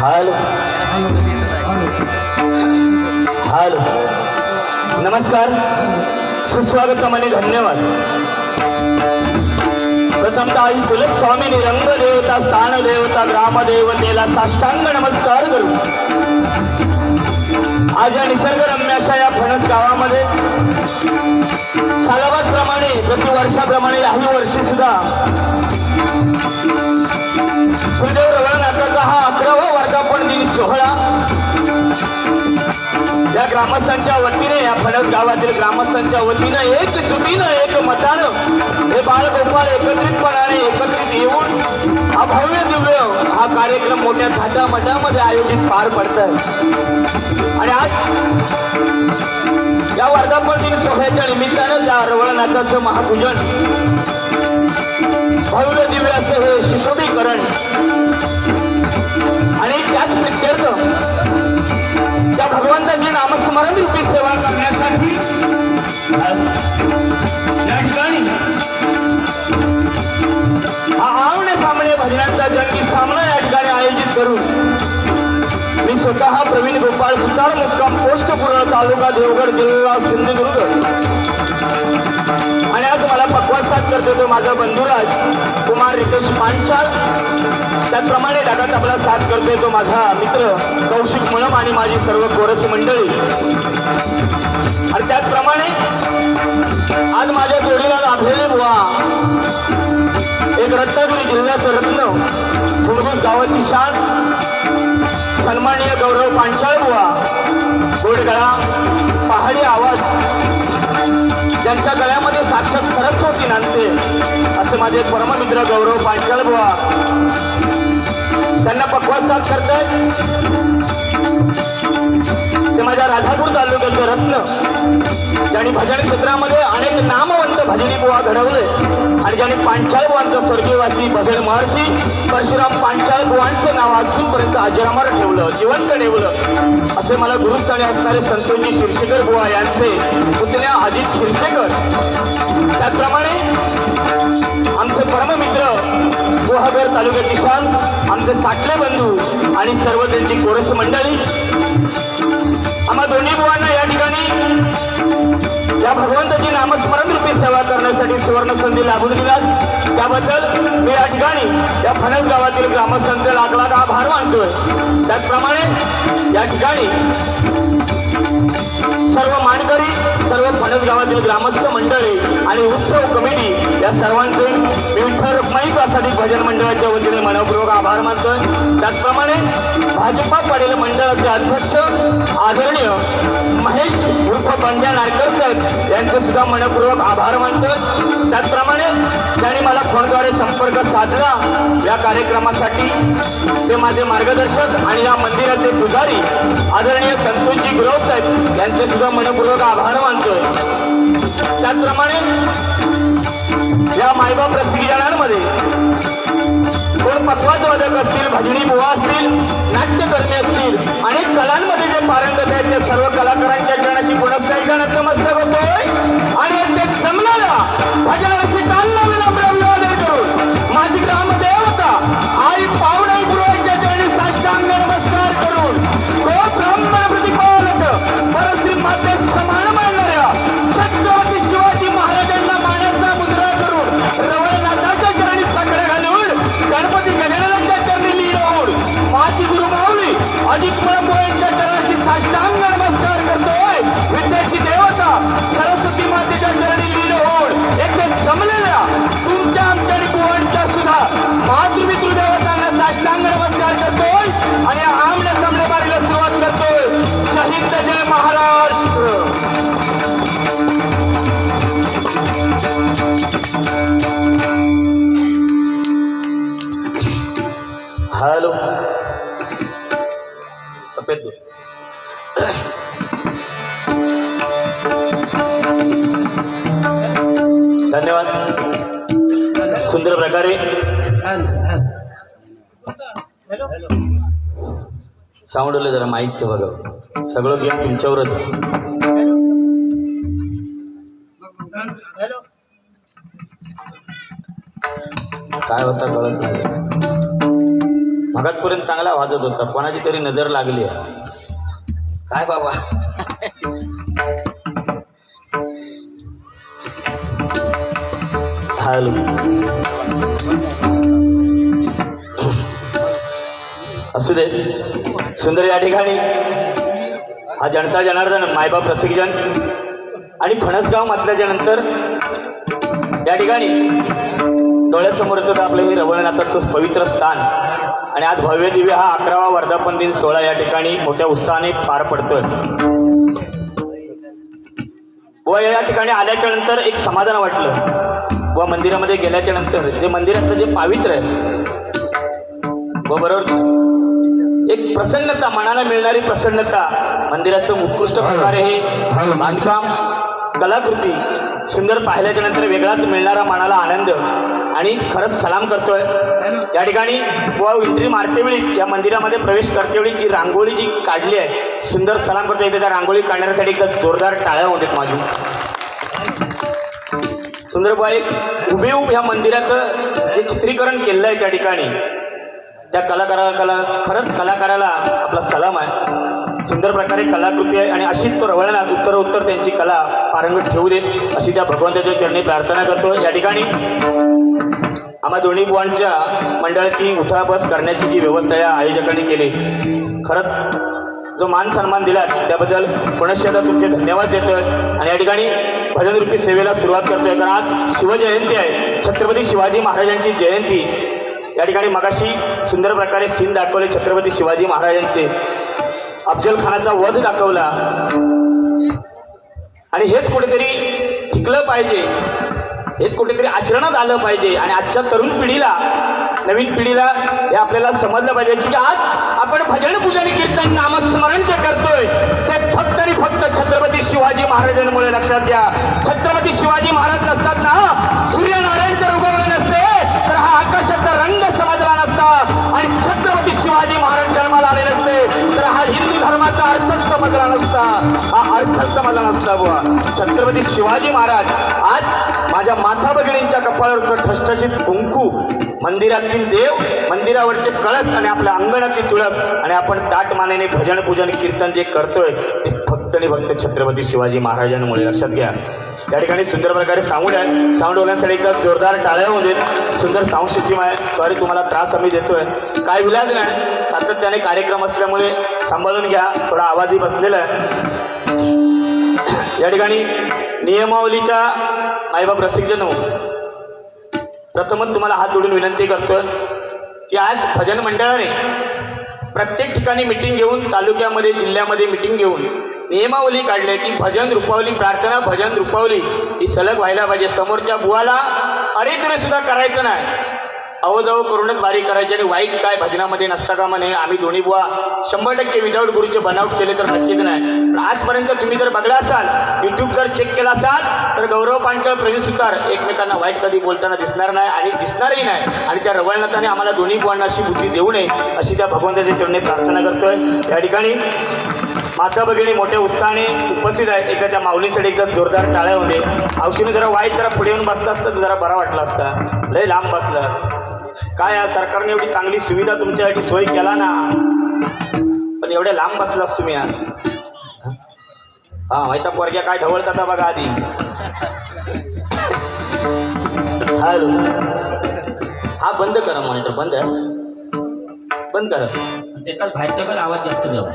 Hello hello. नमस्कार. सुस्वागतम आणि धन्यवाद. प्रथमतः आई तुलत स्वामी रंग देवता स्थान देवता साष्टांग नमस्कार करू. आज या निसर्गरम्य अशा या फणस गावामध्ये सालाबादप्रमाणे प्रतिवर्षाप्रमाणे काही वर्षी सुद्धा सुदेव रवळनाथाचा हा अकरावा वर्धापन दिन सोहळा. या ग्रामस्थांच्या वतीने या फणस गावातील ग्रामस्थांच्या वतीनं एक जुटीनं एक मतानं हे बाळगोपाळ एकत्रितपणाने एकत्रित येऊन हा भव्य दिव्य हा कार्यक्रम मोठ्या थाटा मठामध्ये आयोजित पार पडत आणि आज या वर्धापन दिन सोहळ्याच्या निमित्तानं त्या रवळनाथाचं महापूजन भव्य दिव्य असं हे करण. आणि त्याच प्रित्यर्थ त्या भगवंताची नामस्मरण रूपी सेवा करण्यासाठी या ठिकाणी हा आमने सामने भजनांचा जंगी सामना या ठिकाणी आयोजित करून मी स्वतः प्रवीण गोपाळ सुतार मुक्काम पोस्ट पूर्ण तालुका देवगड जिल्हा सिंधुदुर्ग. मला करतो तो माझा बंधुराज कुमार रितेश पांचाल त्याचप्रमाणे दादा तबला साथ करतोय तो माझा मित्र कौशिक मुळम आणि माझी सर्व कोरस मंडळी. आणि त्याचप्रमाणे आज माझ्या जोडीला लाभलेले बुवा. एक रत्नागिरी जिल्ह्याचं रत्न फुलबुस गावाची शान. सन्माननीय गौरव पांचाळ बुवा. गोडगळा पहाडी आवाज. ज्यांच्या गळ्यामध्ये साक्षात सरस्वती नांदते असे माझे परममित्र गौरव पांचाळ बुवा. त्यांना पक्वात साथ करतायत ते माझ्या राधापूर तालुक्याचं रत्न. ज्यांनी भजन क्षेत्रामध्ये अनेक नामवंत भजनी बुवा घडवले आणि ज्यांनी पांचाळ बुवांचं स्वर्गीयवासी भजन महर्षी परशुराम पांचाळ बुवांचं नाव अजूनपर्यंत अजरामर ठेवलं जिवंत ठेवलं. असे मला गुरुस्थानी असणारे संतोषी शिरशेकर बुवा यांचे पुतण्या अजित शिरशेकर त्याचप्रमाणे आमचे परममित्र गुहागर तालुक्यात किसान आमचे साठले बंधू आणि सर्व त्यांची कोरस मंडळी. आम्हा दोन्ही बुवांना या ठिकाणी या भगवंताची नामस्मरण रूपी सेवा करण्यासाठी सुवर्ण संधी लाभून दिलात. त्याबद्दल मी या ठिकाणी या फणस गावातील ग्रामस्थांचे लाख लाख आभार मानतोय. त्याचप्रमाणे या ठिकाणी सर्व मानकरी सर्व फणस गावातील ग्रामस्थ मंडळी आणि उत्सव कमिटी या सर्वांचे मी विठ्ठल रखमाई प्रासादिक भजन मंडळाच्या वतीने मनपूर्वक आभार मानतोय. त्याचप्रमाणे भाजपा पाटील मंडळाचे अध्यक्ष आदरणीय महेश उर्फ बंड्या नारकर साहेब यांचे सुद्धा मनपूर्वक आभार मानतोय. त्याचप्रमाणे त्यांनी मला फोनद्वारे संपर्क साधला या कार्यक्रमासाठी ते माझे मार्गदर्शक आणि या मंदिराचे पुजारी आदरणीय संतोषजी गुरव साहेब यांचे सुद्धा मनपूर्वक आभार मानतोय. त्याचप्रमाणे या मायबाप रसिकजनांमध्ये कोण पकवाज वादक असतील भजनी बुवा असतील नाट्यकर्मी असतील अनेक कलांमध्ये जे पारंगत आहेत त्या सर्व कलाकारांच्या चरणाशी गुणस्थायी करण्याचं मस्तक होतोय आणि ते जमलेल्या भजन साऊंडवलं जरा माईकचं बघा. सगळं गेम तुमच्यावरच. काय होता कळत नाही. मगातपर्यंत चांगला वाजत होता. कोणाची तरी नजर लागली. आहे काय बाबा? हॅलो असू दे. सुंदर या ठिकाणी हा जनता जनार्दन मायबाप रसिकजन आणि फणसगाव म्हटल्याच्या नंतर या ठिकाणी डोळ्यासमोर येतं आपलं हे रवळनाथाचं पवित्र स्थान. आणि आज भव्य दिव्य हा अकरावा वर्धापन दिन सोहळा या ठिकाणी मोठ्या उत्साहाने पार पडतोय. व या ठिकाणी आल्याच्यानंतर एक समाधान वाटलं. व मंदिरामध्ये गेल्याच्यानंतर जे मंदिरातलं जे पावित्र्य आहे व बरोबर एक प्रसन्नता मनाला मिळणारी प्रसन्नता. मंदिराचं उत्कृष्ट प्रकारे हे. बांधकाम कलाकृती सुंदर पाहिल्याच्या नंतर वेगळाच मिळणारा मनाला आनंद आणि खरंच सलाम करतोय. या ठिकाणी व एंट्री मारतेवेळी या मंदिरामध्ये प्रवेश करतेवेळी जी रांगोळी जी काढली आहे सुंदर सलाम करतो इथे त्या रांगोळी काढण्यासाठी एकदा जोरदार टाळ्या होतात माझी. सुंदरबाई हुबेहूब ह्या मंदिराचं जे चित्रीकरण केलेलं आहे त्या ठिकाणी त्या कलाकाराला कला खरंच कलाकाराला आपला सलाम आहे. सुंदर प्रकारे कलाकृती आहे आणि अशीच तो रवळनाथ उत्तर उत्तर त्यांची कला पारंगत ठेवू देत अशी त्या भगवंताच्या चरणी प्रार्थना करतो. या ठिकाणी आम्हा दोन्ही बुवांच्या मंडळाची उठाबस करण्याची जी व्यवस्था या आयोजकांनी केली. खरंच जो मान सन्मान दिला त्याबद्दल पुनश्चदा तुमचे धन्यवाद देतोय? आणि या ठिकाणी भजनरूपी सेवेला सुरुवात करतोय. कारण आज शिवजयंती आहे. छत्रपती शिवाजी महाराजांची जयंती. या ठिकाणी मगाशी सुंदर प्रकारे सीन दाखवले छत्रपती शिवाजी महाराजांचे. अफजल खानाचा वध दाखवला. आणि हेच कुठेतरी शिकलं पाहिजे. हेच कुठेतरी आचरणात आलं पाहिजे. आणि आजच्या तरुण पिढीला नवीन पिढीला हे आपल्याला समजलं पाहिजे की आज आपण भजन पूजन कीर्तन नामस्मरण जे करतोय ते फक्त आणि फक्त छत्रपती शिवाजी महाराजांमुळे लक्षात घ्या. छत्रपती शिवाजी महाराज नसतात ना? असा धर्माचा अर्थच समजला नसता. हा अर्थच समजला नसता बुवा. छत्रपती शिवाजी महाराज आज माझ्या माता भगिनींच्या कपाळावर ठसठशीत कुंकू मंदिरातील देव मंदिरावरचे कळस आणि आपल्या अंगणातील तुळस आणि आपण ताट मानेने भजन पूजन कीर्तन जे करतोय ते फक्त आणि फक्त छत्रपती शिवाजी महाराजांमुळे. लक्षात घ्या. त्या ठिकाणी सुंदर प्रकारे साऊंड आहे. साऊंड होण्यासाठी एकदा जोरदार टाळ्या होऊ देत सुंदर साऊंड सिस्टीम आहे. सॉरी तुम्हाला त्रास आम्ही देतोय. काय विलाज नाही. सातत्याने कार्यक्रम असल्यामुळे सांभाळून घ्या. थोडा आवाजही बसलेला आहे. या ठिकाणी नियमावलीच्या आईबाब प्रसिद्ध हो प्रथमच तुम्हाला हात जोडून विनंती करतोय की आज भजन मंडळाने प्रत्येक ठिकाणी मिटिंग घेऊन तालुक्यामध्ये जिल्ह्यामध्ये मिटिंग घेऊन नियमावली काढले की भजन रुपावली प्रार्थना भजन रुपावली ही सलग व्हायला पाहिजे. समोरच्या बुवाला अरे तरी सुद्धा करायचं नाही. अवजव करूनच बारीक करायची आणि वाईट काय? भजनामध्ये नसता का म्हणे आम्ही दोन्ही बुवा शंभर टक्के विदाऊट गुरुचे बनावट केले तर नक्कीच नाही. पण आजपर्यंत तुम्ही जर बघला असाल युट्यूब जर चेक केला असाल तर गौरव पांचळ प्रवीण सुतार एकमेकांना वाईट कधी बोलताना दिसणार नाही आणि दिसणारही नाही. आणि त्या रवळनाथाने आम्हाला दोन्ही बुवांना अशी बुद्धी देऊ नये अशी त्या भगवंताच्या चरणी प्रार्थना करतोय. या ठिकाणी माता भगिनी मोठ्या उत्साहाने उपस्थित आहेत एकदा त्या माऊलीसाठी एकदा जोरदार टाळ्या होते औषधी जरा वाईट जरा पुढे येऊन बसला असतं तर जरा बरा वाटला असता. लय लांब बसलं. काय या सरकारने एवढी चांगली सुविधा तुमच्यासाठी सोय केला ना? पण एवढ्या लांब बसलास तुम्ही आज. हा माहिती पोरग्या काय ढवळतात बघा आधी. हॅलो. हा बंद करा मॉनिटर बंद बंद करा. त्याचाच बाहेरचा पण आवाज जास्त जाऊ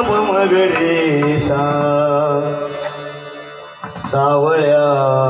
राम दप सावळ्या